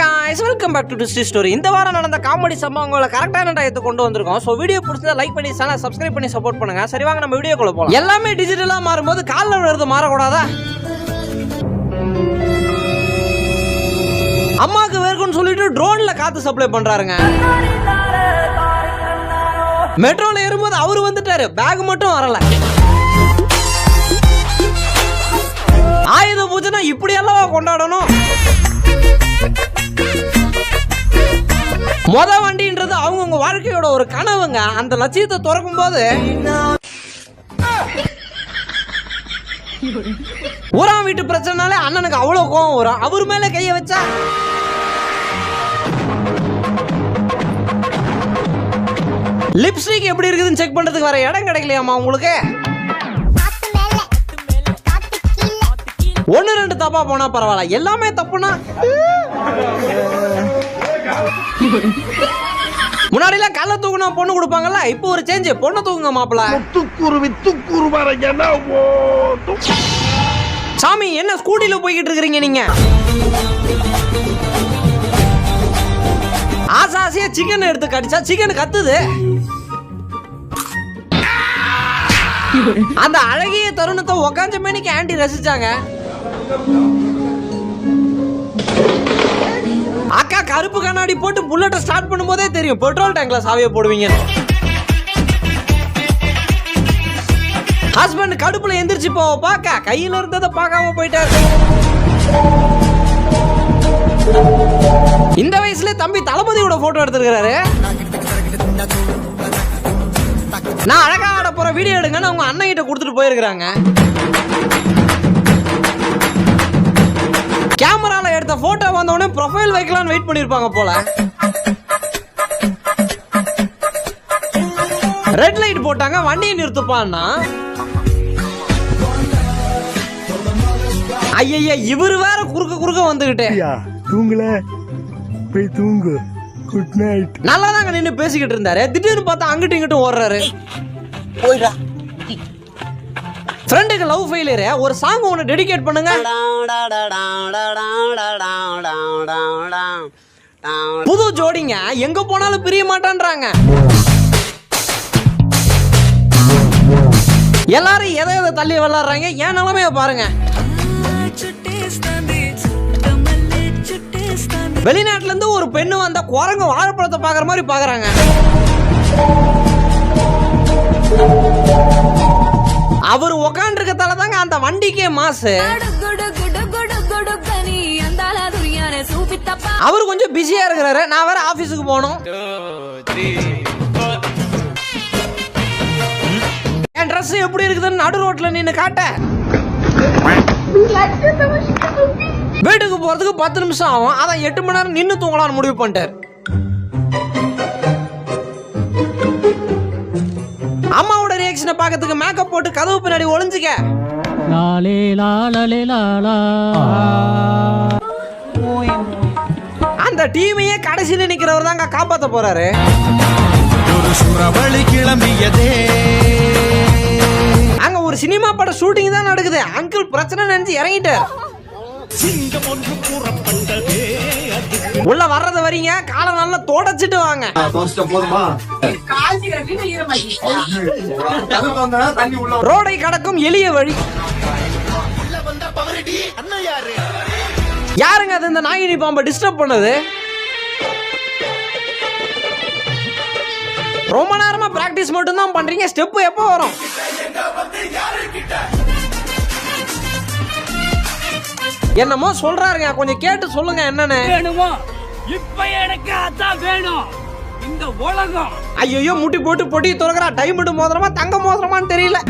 guys welcome back to டிஸ்டி story இந்த வாரம் நடந்த காமெடி சம்பவங்களை கரெக்டான டயத்தை கொண்டு வந்திருக்கோம். ஸோ வீடியோ பிடிச்சதா லைக் பண்ணி சேனல் சப்ஸ்கிரைப் பண்ணி சப்போர்ட் பண்ணுங்க. சரி வாங்க நம்ம வீடியோக்குள்ள போகலாம் எல்லாமே டிஜிட்டலாக மாறும்போது காலில் விழுறது மாறக்கூடாதா? அம்மாவுக்கு வேர்க்குன்னு சொல்லிட்டு ட்ரோனில் காத்து சப்ளை பண்றாருங்க. மெட்ரோல ஏறும்போது அவர் வந்துட்டாரு. பேக் மட்டும் வரல. ஆயுத பூஜைனா இப்படி அல்லவா கொண்டாடணும்? மொத வண்டின்றது அவங்கவுங்க வாழ்க்கையோட ஒரு கனவுங்க. அந்த லட்சியத்தை திறக்கும் போது உரம் வீட்டு பிரச்சனைனாலே அண்ணனுக்கு அவ்வளோ கோவம் வரும். அவர் மேல கைய வச்சா? லிப்ஸ்டிக் எப்படி இருக்குதுன்னு செக் பண்றதுக்கு வேற இடம் கிடைக்கலையாமா உங்களுக்கு? ஒன்று ரெண்டு தப்பா போனா பரவாயில்ல. எல்லாமே தப்புனா முன்னாடி எல்லாம் கள்ள தூக்குனா பொண்ணு கொடுப்பாங்கல்ல இப்போ ஒரு சேஞ்ச் பொண்ணு தூக்குங்க மாப்பிள துக்குருவி துக்குரு சாமி என்ன ஸ்கூட்டில போய்கிட்டு இருக்கிறீங்க நீங்க? ஆசை ஆசையா சிக்கன் எடுத்து கடிச்சா சிக்கன் கத்துது. அந்த அழகிய தருணத்தை உக்காஞ்ச மேனிக்கு ஆண்டி ரசிச்சாங்க. அக்கா கருப்பு கண்ணாடி போட்டு புல்லட்டை ஸ்டார்ட் பண்ணும்போதே தெரியும். பெட்ரோல் டேங்க்ல சாவியை போடுவீங்க. ஹஸ்பண்ட் கடுப்புல எந்திரிச்சு போவ பாக்க. கையில இருந்ததை பார்க்காம போயிட்டாரு. இந்த வயசுல தம்பி தளபதியோட போட்டோ எடுத்திருக்கிறாரு. நான் அழகா ஆட போற வீடியோ எடுங்கன்னு அவங்க அண்ணன் கிட்ட கொடுத்துட்டு போயிருக்கிறாங்க. போட்டோ வந்த உடனே ப்ரொஃபைல் வைக்கலாம்னு வெயிட் பண்ணிருப்பாங்க போல. ரெட் லைட் போட்டாங்க வண்டியை நிறுத்துப்பான்னா? ஐயய்யா இவரு வேற குறுக்க குறுக்க வந்துகிட்டே. ஐயா தூங்கல? போய் தூங்கு. குட் நைட் நல்லா தாங்க நின்று பேசிக்கிட்டு இருந்தாரு. திடீர்னு பார்த்தா அங்கிட்டும் இங்கிட்டும் ஓடுறாரு. ஃப்ரெண்டுக்கு லவ் ஃபெயிலியர் ஒரு சாங் ஒன்று டெடிகேட் பண்ணுங்க. புது ஜோடிங்க. எங்க போனாலும் பிரிய மாட்டான்றாங்க. எல்லாரும் எதை எதை தள்ளி விளாடுறாங்க? என் நிலமைய பாருங்க. வெளிநாட்டுல இருந்து ஒரு பெண்ணு வந்தா குரங்கு வாழைப்பழத்தை பாக்குற மாதிரி பாக்குறாங்க. குண்டிக்கே மாசு. அவர் கொஞ்சம் பிஸியா இருக்கிறாரு. நான் வேற ஆபீஸுக்கு போனோம் என் ட்ரெஸ் எப்படி இருக்குதுன்னு நடு ரோட்ல நின்னு காட்ட. வீட்டுக்கு போறதுக்கு பத்து நிமிஷம் ஆகும். அதான் எட்டு மணி நேரம் நின்று தூங்கலாம்னு முடிவு பண்ணிட்டார். அம்மாவோட ரியாக்ஷனை பார்க்கறதுக்கு மேக்கப் போட்டு கதவு பின்னாடி ஒளிஞ்சுக்க. லாலே லாலலே லாலா அந்த டீமையே கடைசியில நிக்கிறவர் தாங்க காப்பாத்த போறாரு. ஒரு சுறவழி கிளம்பியதே. அங்க ஒரு சினிமா பட ஷூட்டிங் தான் நடக்குது. அங்கிள் பிரச்சனை நினைச்சு இறங்கிட்டார். சிங்கம் ஒன்று கூறப்பட்டதே. உள்ள வர்றது வரீங்க காலை நல்லா தொடச்சிட்டு வாங்க. ரோடை கடக்கும் எளிய வழி. யாருங்க அது இந்த நாயினி பாம்பை டிஸ்டர்ப் பண்ணது? ரொம்ப நேரமா பிராக்டிஸ் மட்டும் தான் பண்றீங்க. ஸ்டெப் எப்போ வரும்? என்னமோ சொல்றாருங்க. கொஞ்சம் கேட்டு சொல்லுங்க என்னன்னு. வேணுமோ? இப்ப எனக்கு அதான் வேணும். இந்த உலகம். ஐயோ முட்டி போட்டு பொட்டி துறக்கிறா. டைமண்ட் மோதிரமா தங்க மோதிரமான்னு தெரியல.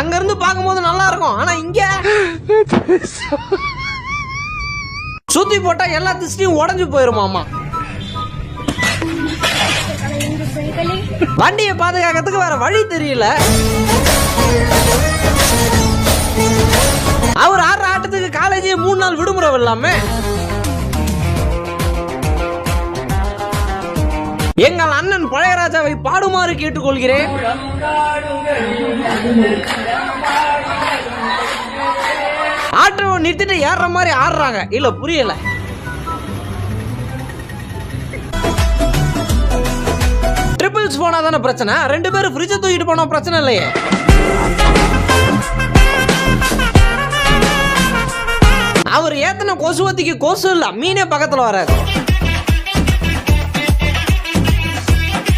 அங்க இருந்து பார்க்கும்போது நல்லா இருக்கும் ஆனா இங்க சுத்தி போட்டா எல்லா திஷ்டியும் உடஞ்சு போயிருமாமா. வண்டியை பாதுகாக்கிறதுக்கு வேற வழி தெரியல. அவர் ஆடுற ஆட்டத்துக்கு காலேஜே மூணு நாள் விடுமுறை இல்லாமல் எங்கள் அண்ணன் பழையராஜாவை பாடுமாறு கேட்டுக்கொள்கிறேன். ஆட்டோ நிறுத்திட்டு ஏறுற மாதிரி ஆடுறாங்க. இல்ல புரியல. ட்ரிபிள்ஸ் போனா தானே பிரச்சனை? ரெண்டு பேரும் ஃப்ரிட்ஜை தூக்கிட்டு போனா பிரச்சனை இல்லையே. அவர் ஏத்தன கொசுவத்திக்கு கொசு இல்ல மீனே பக்கத்துல வராது.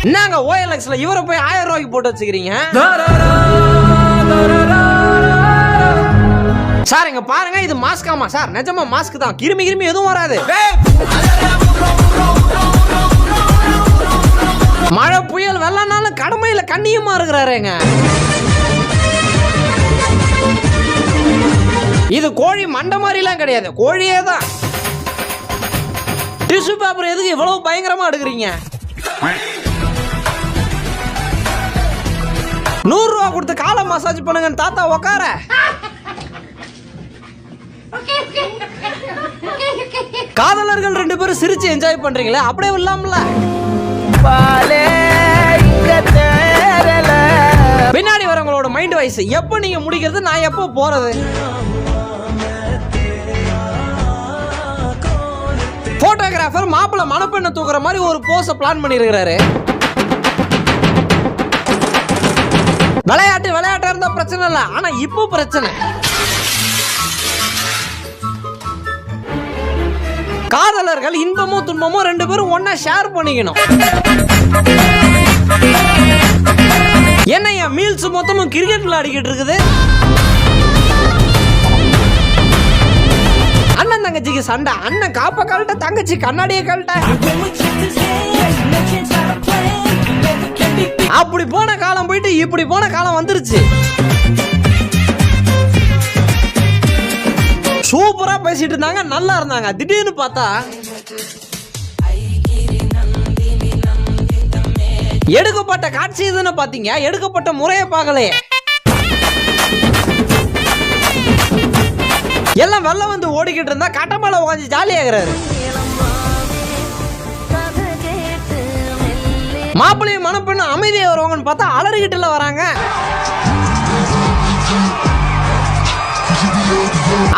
என்னங்க ஓஎல்எக்ஸ்ல இவரை போய் ஆயிரம் ரூபாய்க்கு போட்டு வச்சுக்கிறீங்க? சார் இங்க பாருங்க இது மாஸ்காமா சார் நிஜமா மாஸ்க் தான். கிருமி கிருமி எதுவும் வராது. மழை புயல் வெள்ளனாலும் கடமையில கண்ணியமா இருக்கிறாருங்க இது கோழி மண்டை மாதிரிலாம் கிடையாது. கோழியே தான். டிஷ்யூ பேப்பர் எதுக்கு இவ்வளவு பயங்கரமா எடுக்கிறீங்க? நூறு ரூபா கொடுத்து காலை மசாஜ் பண்ணுங்கன்னு தாத்தா உக்கார. காதலர்கள் ரெண்டு பேரும் சிரிச்சு என்ஜாய் பண்றீங்களே அப்படியே இல்லாமல பின்னாடி வரவங்களோட மைண்ட் வாய்ஸ் எப்போ நீங்க முடிக்கிறது நான் எப்போ போறது? போட்டோகிராஃபர் மாப்பிள்ள மணப்பெண்ணை தூக்குற மாதிரி ஒரு போஸ பிளான் பண்ணிருக்கிறாரு. விளையாட்டு விளையாட்டா இருந்தா பிரச்சனை இல்லை. ஆனா இப்போ பிரச்சனை. காதலர்கள் இன்பமும் துன்பமும் ரெண்டு பேரும் ஒண்ணா ஷேர் பண்ணிக்கணும். என்ன மீல்ஸ் மொத்தமும் கிரிக்கெட் விளையாடிக்கிட்டு இருக்குது? அண்ணன் தங்கச்சிக்கு சண்டை. அண்ணன் காப்ப கழட்ட தங்கச்சி கண்ணாடியை கழட்ட. அப்படி போன காலம் போயிட்டு இப்படி போன காலம் வந்துருச்சு. சூப்பரா பேசிட்டு இருந்தாங்க நல்லா இருந்தாங்க. திடீர்னு பார்த்தா எடுக்கப்பட்ட காட்சி இதுன்னு பாத்தீங்க எடுக்கப்பட்ட முறையை பார்க்கலையே. எல்லாம் வெள்ளம் வந்து ஓடிக்கிட்டு இருந்தா கட்டமலை மேல உட்காந்து ஜாலியாகிறாரு. மாப்பிள்ளையும் மணப்பெண்ணு அமைதியா வருவாங்கன்னு பார்த்தா அலறிக்கிட்டுல வராங்க.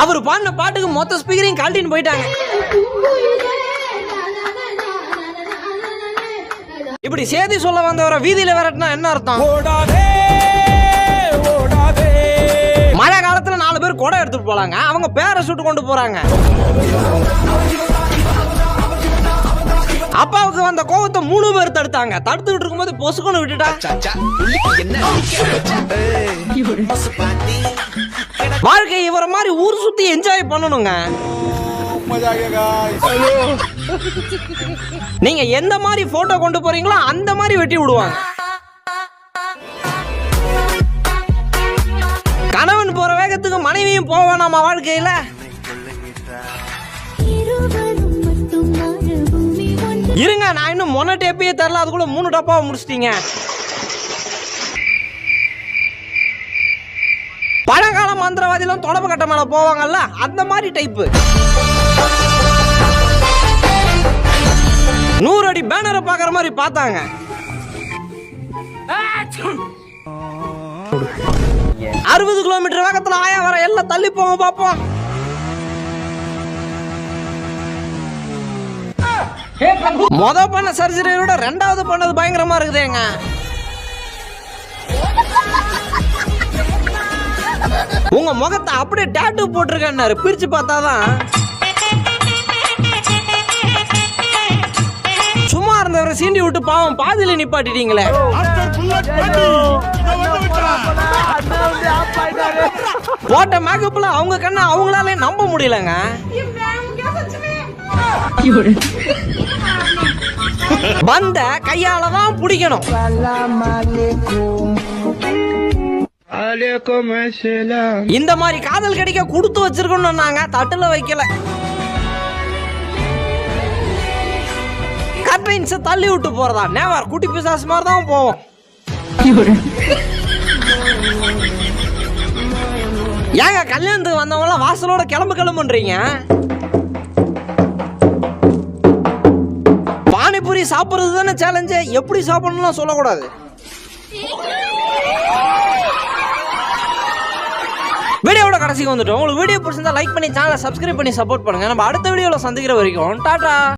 அவர் பாடின பாட்டுக்கு மொத்த ஸ்பீக்கரையும் கழட்டின்னு போயிட்டாங்க. இப்படி சேதி சொல்ல வந்தவரை வீதியில விரட்டினா என்ன அர்த்தம்? மழை காலத்துல நாலு பேர் குடம் எடுத்துட்டு போலாங்க. அவங்க பேரசூட் கொண்டு போறாங்க. அப்பாவுக்கு வந்த கோவத்தை மூணு பேர் தடுத்தாங்க. தடுத்துக்கிட்டு இருக்கும்போது பொசுக்குன்னு விட்டுட்டா? வாழ்க்கை இவரை மாதிரி ஊர் சுத்தி என்ஜாய் பண்ணணுங்க. நீங்க எந்த மாதிரி போட்டோ கொண்டு போறீங்களோ அந்த மாதிரி வெட்டி விடுவாங்க. கணவன் போற வேகத்துக்கு மனைவியும் போவானாமா வாழ்க்கையில? இருங்க நான் இன்னும் மொன டேப்பையே தரல அதுக்குள்ள மூணு டப்பாவை முடிச்சிட்டீங்க. பழங்கால மந்திரவாதிகளும் தொடப்பு கட்ட மேல போவாங்கல்ல அந்த மாதிரி டைப்பு நூறு அடி பேனரை பாக்குற மாதிரி பார்த்தாங்க. அறுபது கிலோமீட்டர் வேகத்துல ஆயா வர எல்லாம் தள்ளி போவோம் பார்ப்போம் மொத பண்ண சர்ஜரியை விட ரெண்டாவது பண்ணது பயங்கரமா இருக்குதேங்க உங்க முகத்தை அப்படியே டேட்டு போட்டிருக்கேன்னாரு. பிரிச்சு பார்த்தாதான். சும்மா இருந்தவரை சீண்டி விட்டு பாவம் பாதியில நிப்பாட்டிட்டீங்களே. போட்ட மேக்கப்ல அவங்க கண்ணை அவங்களாலே நம்ப முடியலங்க. வந்த கையால தான் பிடிக்கணும். இந்த மாதிரி காதல் கிடைக்க கொடுத்து வச்சிருக்கணும் நாங்க தட்டுல வைக்கல. கட்டைன்ஸ் தள்ளி விட்டு போறதா? நேவர் குட்டி பிசாசு மாதிரி தான் போவோம். ஏங்க கல்யாணத்துக்கு வந்தவங்க வாசலோட கிளம்பு கிளம்புன்றீங்க? மாதிரி சாப்பிடுறது தானே சேலஞ்சு எப்படி சாப்பிடணும்லாம் சொல்லக்கூடாது. வீடியோட கடைசிக்கு வந்துட்டோம். உங்களுக்கு வீடியோ பிடிச்சிருந்தா லைக் பண்ணி சேனலை சப்ஸ்கிரைப் பண்ணி சப்போர்ட் பண்ணுங்க. நம்ம அடுத்த வீடியோவில் சந்திக்கிற வரைக்கும் டாடா!